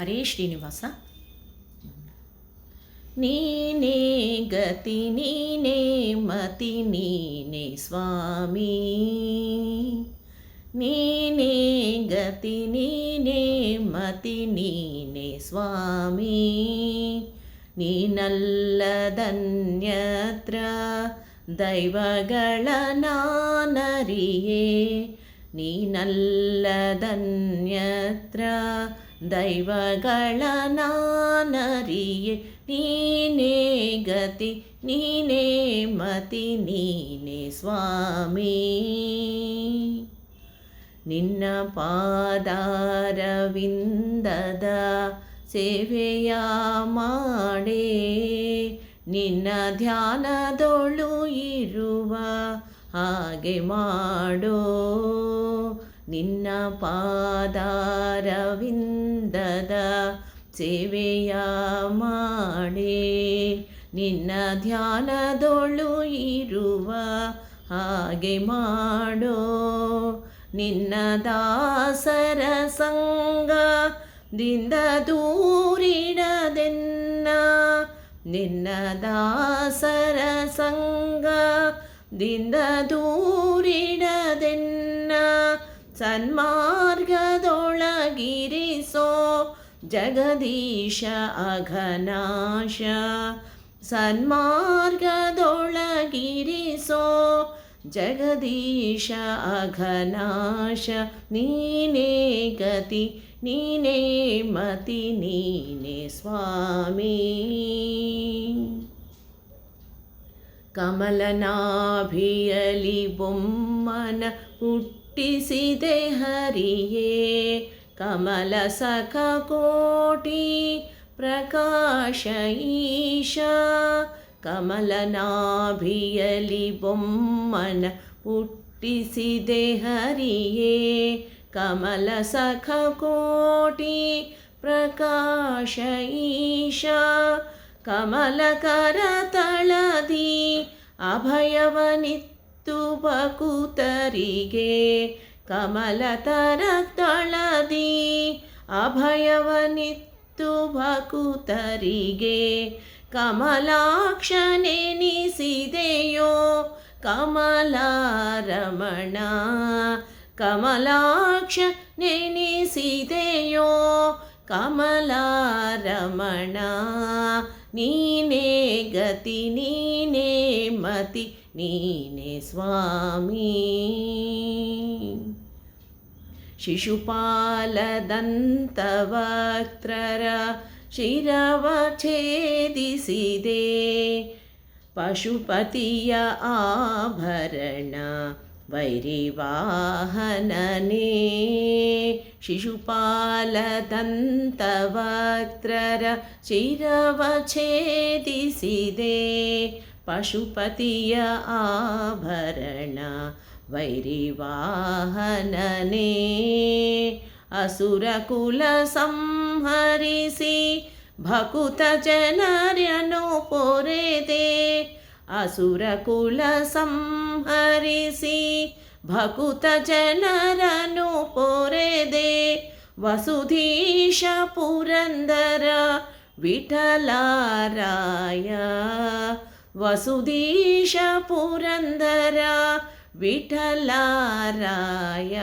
ಹರೇ ಶ್ರೀನಿವಾಸ. ನೀನೇ ಗತಿ, ನೀನೇ ಮತಿ, ನೀನೇ ಸ್ವಾಮಿ. ನೀನೇ ಗತಿ, ನೀನೇ ಮತಿ, ನೀನೇ ಸ್ವಾಮಿ. ನೀನಲ್ಲದನ್ಯತ್ರ ದೈವಗಳ ನಾನರಿಯೇ. ನೀನಲ್ಲದನ್ಯತ್ರ ದೈವಗಳ ನಾನರಿಯೇ, ನೀನೇ ಗತಿ, ನೀನೇ ಮತಿ, ನೀನೇ ಸ್ವಾಮಿ. ನಿನ್ನ ಪಾದಾರವಿಂದದ ಸೇವೆಯ ಮಾಡೇ ನಿನ್ನ ಧ್ಯಾನದೊಳು ಇರುವ ಹಾಗೆ ಮಾಡೋ. ನಿನ್ನ ಪಾದಾರವಿಂದದ ಸೇವೆಯ ಮಾಡಿ ನಿನ್ನ ಧ್ಯಾನದೊಳು ಇರುವ ಹಾಗೆ ಮಾಡೋ. ನಿನ್ನ ದಾಸರ ಸಂಗ ದಿಂದ ದೂರಿಡದೆನ್ನ ನಿನ್ನ ದಾಸರ ಸಂಗ ದಿಂದ ದೂರಿಡದೆನ್ನ ಸನ್ಮಾರ್ಗದೊಳಗಿರಿಸೋ ಜಗದೀಶ ಅಘನಾಶ ಸನ್ಮಾರ್ಗದೊಳಗಿರಿಸೋ ಜಗದೀಶ ಅಘನಾಶ ನೀನೇ ಗತಿ ನೀನೇ ಮತಿ ನೀನೇ ಸ್ವಾಮಿ ಕಮಲನಾಭಿಯಲಿ ಬೊಮ್ಮನ ಹುಟ್ಟಿಸಿದೆ ಹರಿಯೇ ಕಮಲ ಸಖ ಕೋಟಿ ಪ್ರಕಾಶ ಈಶ ಕಮಲನಾಭಿಯಲಿ ಬೊಮ್ಮನ ಹುಟ್ಟಿಸಿದೆ ಹರಿಯೇ ಕಮಲ ಸಖ ಕೋಟಿ ಪ್ರಕಾಶ ಈಶ ಕಮಲಕರ ತಳದಿ ಅಭಯವನಿತ್ತು ಬಕುತರಿಗೆ ಕಮಲತರ ತಳದಿ ಅಭಯವನಿತ್ತು ಬಕುತರಿಗೆ ಕಮಲಾಕ್ಷನೆನಿಸಿದೆಯೋ ಕಮಲಾರಮಣ ಕಮಲಾಕ್ಷ ನೆನೆಸಿದೆಯೋ ಕಮಲಾರಮಣ ನೀನೇ ಗತಿ ನೀನೇ ಮತಿ नीने स्वामी शिशुपालदन्तवक्त्र शिरवछेदिसिदे पशुपतिय आभरण वैरिवाहनने शिशुपालदन्तवक्त्र शिरवछेदिसिदे पशुपतिय आभरण वैरिवाहनने असुरकुलसंहरिसि भकुतजनर्यनो पोरेदे असुरकुलसंहरिसि भकुतजनरनु पोरेदे वसुधीश पुरन्दर विठलाराय ಕುಲ ಸಂಹರಿಸಿ ಭಕುತ ಜನರನು ಪೊರೆದೆ ವಸುಧೀಶ ಪುರಂದರ ವಿಠಲಾರಾಯ ವಸುಧೀಶ ಪುರಂದರ ವಿಠಲಾರಾಯ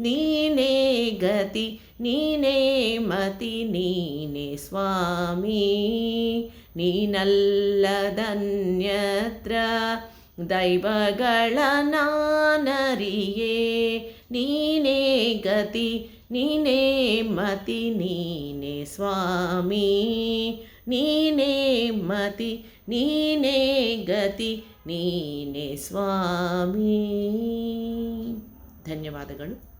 ನೀನೇ ಗತಿ ನೀನೇ ಮತಿ ನೀನೇ ಸ್ವಾಮಿ ನೀನಲ್ಲದನ್ಯತ್ರ ದೈವಗಳ ನಾನರಿಯೇ ನೀನೇ ಗತಿ ನೀನೇ ಮತಿ ನೀನೇ ಸ್ವಾಮಿ ನೀನೇ ಮತಿ ನೀನೇ ಗತಿ ನೀನೇ ಸ್ವಾಮಿ. ಧನ್ಯವಾದಗಳು.